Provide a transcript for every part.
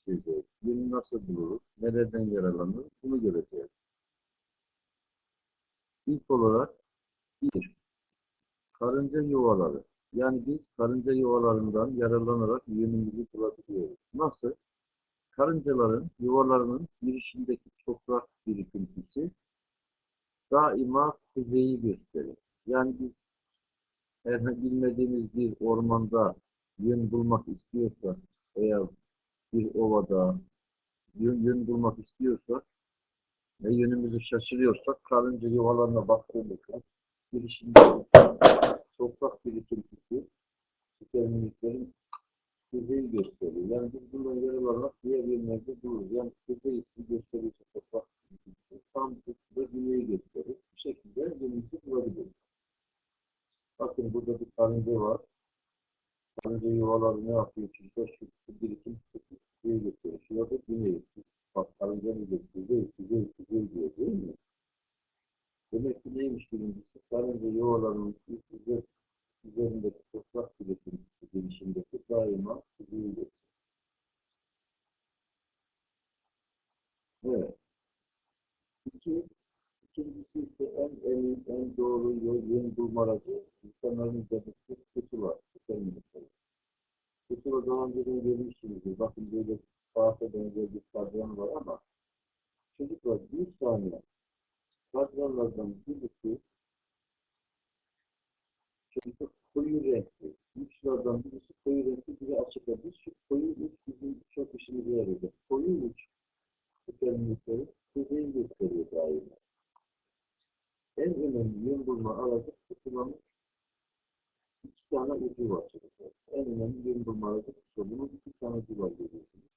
İşleyeceğiz. Yönü nasıl buluruz? Nereden yaralanır? Bunu göreceğiz. İlk olarak bir, karınca yuvaları. Yani biz karınca yuvalarından yararlanarak yönümüzü bulabiliyoruz. Nasıl? Karıncaların yuvalarının girişindeki toprak birikintisi daima kuzeyi gösterir. Yani biz eğer bilmediğimiz bir ormanda yön bulmak istiyorsak veya bir ovada yön, yön bulmak istiyorsak ve yönümüzü şaşırıyorsak karınca yuvalarına baktığımızda girişinde toprak birikintisi süperminiklerin kuzeyi gösteriyor. Yani biz bundan yararlanarak diğer yönlerde buluruz. Yani kuzeyi gösteriyorsa toprak birikintisi tam da güneyi gösterir. Bu şekilde yönümüzü bulabiliriz. Bakın burada bir karınca var. Karınca yuvaları ne yapıyor? Çocuklar şu birikim kuzeyi gösteriyor. Şurada güneyi. Bak karınca ne? Kuzey, kuzey, kuzey diyor değil mi? Demek ki neymiş birincisi? Karınca yuvalarının üzerinde üzerindeki toprak birikintisi gelişimdeki daima kuzeyi gösteriyor. Evet. İki, ikincisi ise en emin, en doğru yol, yön bulma aracı insanların süperminikleri. Daha önceden görmüşsünüzdür. Bakın böyle saate benzer bir kadran var ama çocuklar bir saniye kadranlardan birisi çocuklar koyu renkli. Uçlardan birisi koyu renkli, biri açık renkli. Şu koyu uç bizim çok işimize yarayacak. Koyu uç süperminikleri kuzeyi gösteriyor daima. En önemli yön bulma aracı pusulanın iki tane ucu var çocuklar. En önemli yön bulma aracı pusula. Bunun iki tane ucu var görüyorsunuz.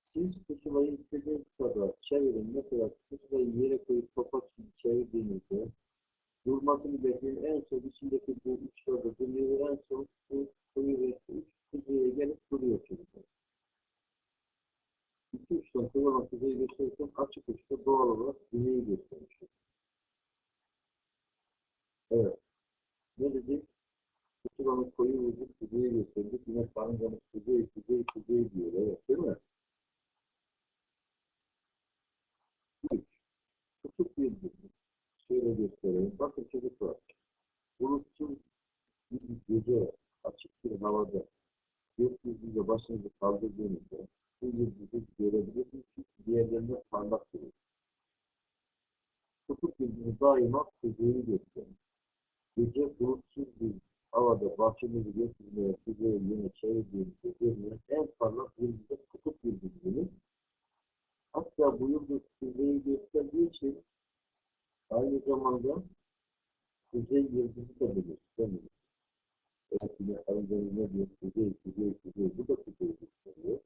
Siz pusulayı istediğiniz kadar çevirin. Mesela pusulayı yere koyup topak gibi çevirdiğinizde durmasını bekleyin. En son içindeki bu uçlarda dönüyor. En son bu koyu renkli uç kuzeye gelip duruyor çocuklar. İki uçtan kullanan kuzeyi gösterirken açık uçta doğal olarak güneyi göstermiş. Evet. Ne dedik? Pusulanın koyu ucu kuzeyi gösterdik. Yine karıncanın kuzey, kuzey, kuzey diyor. Evet değil mi? Üç. Kutup yıldızı. Şöyle göstereyim. Bakın çocuklar. Bulutsuz bir gece açık bir havada gökyüzüyle başınızı kaldırdığınızda bu yıldızı görebilirsiniz. Çünkü diğerlerine parlak durur. Kutup yıldızı daima kuzeyi gösterir. Gece bulutsuz bir havada bahçemizi gökyüzüne kuzeye yöne çevirdiğimizde görünen en parlak yıldız da kutup yıldızıdır. Hatta bu yıldız kuzeyi gösterdiği için aynı zamanda kuzey yıldızı da bilir. Karıncanın ne diyor? Kuzey, kuzey, kuzey. Bu da kuzey gösteriyor.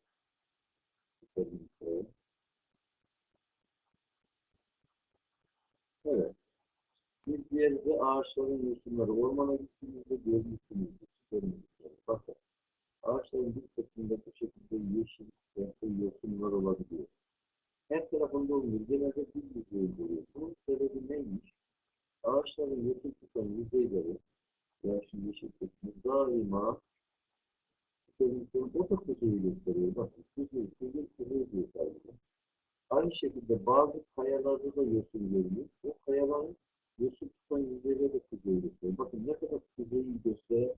Evet. Bir diğeri de ağaçların yosunları. Ormana gittiğinizde görmüşsünüzdür. Süperminikler. Bakın. Ağaçların bir kısmında bu şekilde yeşil renkli yosunlar olabiliyor. Her tarafında olmuyor. Genelde bir yüzeyi görüyor. Bunun sebebi neymiş? Ağaçların yosun tutan yüzeyleri yani şu yeşil daima o da kuzeyi gösteriyor. Bakın kuzey, kuzey, kuzey diyor sadece. Aynı şekilde bazı kayalarda da yosun görülür. O kayaların yosun tutan yüzeyleri de kuzeyi gösteriyor. Bakın ne kadar kuzeyi gösteren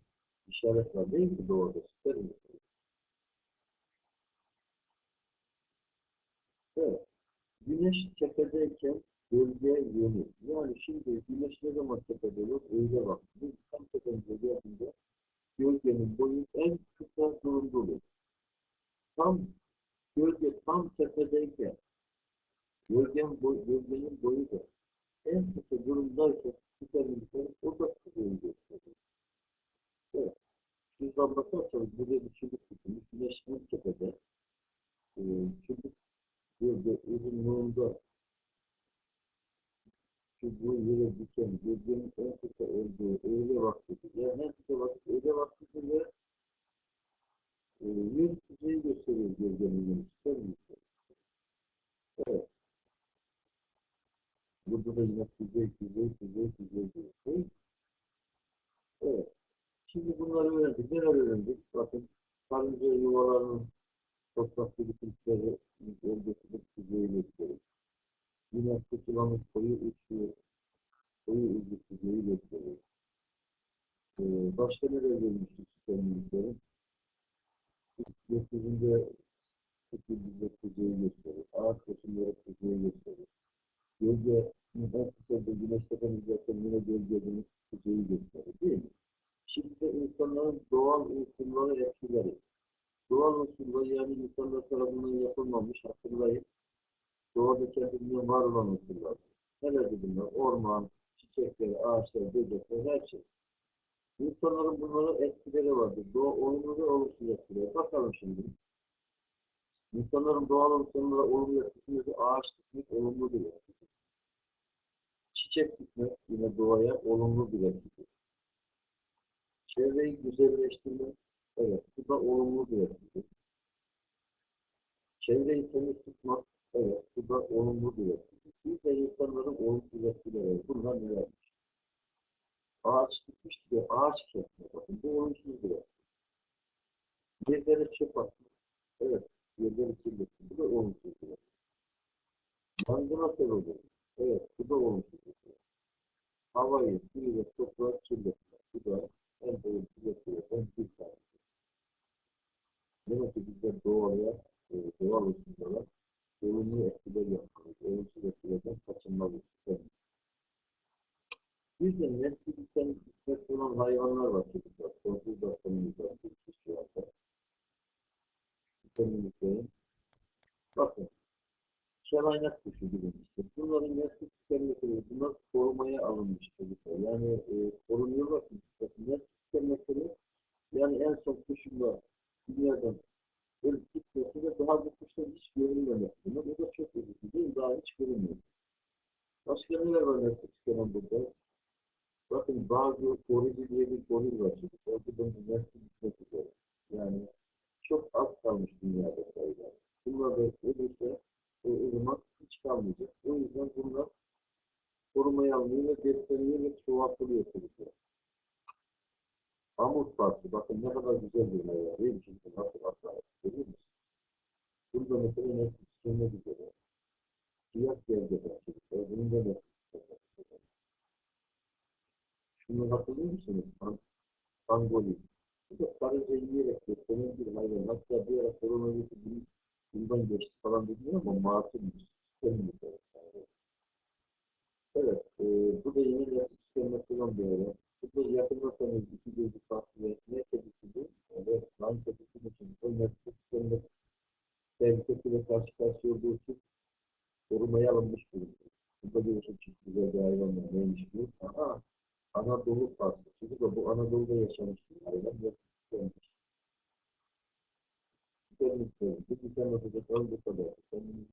işaret var değil mi doğada? Süperminikler. Evet. Güneş tepedeyken gölge yönü. Yani şimdi güneş ne zaman tepede olur? Öyle bak. Biz tam tepemize geldiğinde gölgenin boyu en kısa durumda olur. Tam gölge tam tepedeyken gölgenin, boy, gölgenin boyu da en kısa durumdaysa süperminikler o da kuzeyi gösteriyor. Evet. De bakarsanız burada bir çubuk tutulmuş. Güneş en tepede. Ee, çubuk gölge uzunluğunda çubuğu yere diken, gölgenin en kısa olduğu öğle vaktidir. Yani en kısa vakit öğle vaktidir ve e, yön kuzeyi gösteriyor gölgenin yönü. Süperminikler. Evet. Burada da yine kuzey, kuzey, kuzey, kuzey diyor. Evet. Şimdi bunları öğrendik. Neler öğrendik? Bakın karınca yuvalarının toprak birikintileri bölgesinde düzeyi gösterir. Yine tutulanın koyu uçu, koyu ucu düzeyi gösterir. Ee, başka nereye gelmiştik sistemimizde? Gökyüzünde şekilde düzeyi gösterir. Ağaç resimleri düzeyi gösterir. Gölge, en kısa bir güneş tepemizden yine gölgenin düzeyi gösterir değil mi? Şimdi insanların doğal unsurları etkileri. Doğal unsurlar yani insanlar tarafından yapılmamış hatırlayın. Doğada kendinden var olan unsurlar. Nelerdir bunlar? Orman, çiçekler, ağaçlar, böcekler, her şey. İnsanların bunlara etkileri vardır. Doğa olumlu ve olumsuz etkileri. Bakalım şimdi. İnsanların doğal unsurlara olumlu etkisi ağaç dikmek olumlu bir etkidir. Çiçek dikmek yine doğaya olumlu bir etkidir. Çevreyi güzelleştirmek, evet, bu da olumlu bir etkidir. Çevreyi temiz tutmak, evet, bu da olumlu bir etkidir. Bir de insanların olumsuz etkileri. Bunlar nelerdir? Ağaç dikmiştik ya, ağaç kesme, bakın bu olumsuz bir etki. Yerlere çöp atmak, evet, yerleri kirletmek, bu da olumsuz bir etki. Yangına sebep evet, bu da olumsuz bir etki. Havayı, suyu ve toprağı kirletmek, bu da en olumsuz etkilerden bir tanesi. Demek ki bizler doğaya, e, doğal unsurlara olumlu etkiler yapmalıyız. Olumsuz etkilerden kaçınmalıyız. Bir de nesli biten hikmet olan hayvanlar var çocuklar. Sonsuz dakikamızda bir kişi varsa. Vitaminliklerin. Bakın. Şelaynak kuşu bilinmiştir. Bunların nesli tükenmekleri, bunlar korumaya alınmış çocuklar. Yani e, korunuyorlar ki. Nesli tükenmekleri yani en son kuşunla dünyadan ölüp gitmesi ve daha bu kuşların hiç görünmemesi. Bu da çok üzücü değil mi? Daha hiç görünmüyor. Var nesli tükenen burada? Bakın bazı koruyucu diye bir goril var çocuklar. Bu da nesli bitmek üzere. Yani çok az kalmış dünyada sayılar. Bunlar da ölürse o ırmak hiç kalmayacak. O yüzden bunlar korumaya alınıyor ve besleniyor ve çoğaltılıyor çocuklar. Amut farklı. Bakın ne kadar güzel bir meyve. Değil mi? tabii ki bundan geçti falan dedim ama matulmuş. Evet, e, bu da yeni yakın sistemine kullanmıyorum. Bu da yakınırsanız iki gözü farklı ne kedisidir? Evet, lan kedisinin için bu yakın sistemine tehlikesiyle karşı karşıya olduğu için korumaya alınmış durumda. Burada görüşüm çok güzel bir hayvan var. Neymiş bu? Aha, Anadolu farklı. Çünkü bu Anadolu'da yaşamış bir hayvan yakın sistemdir. permissão, o que chama de?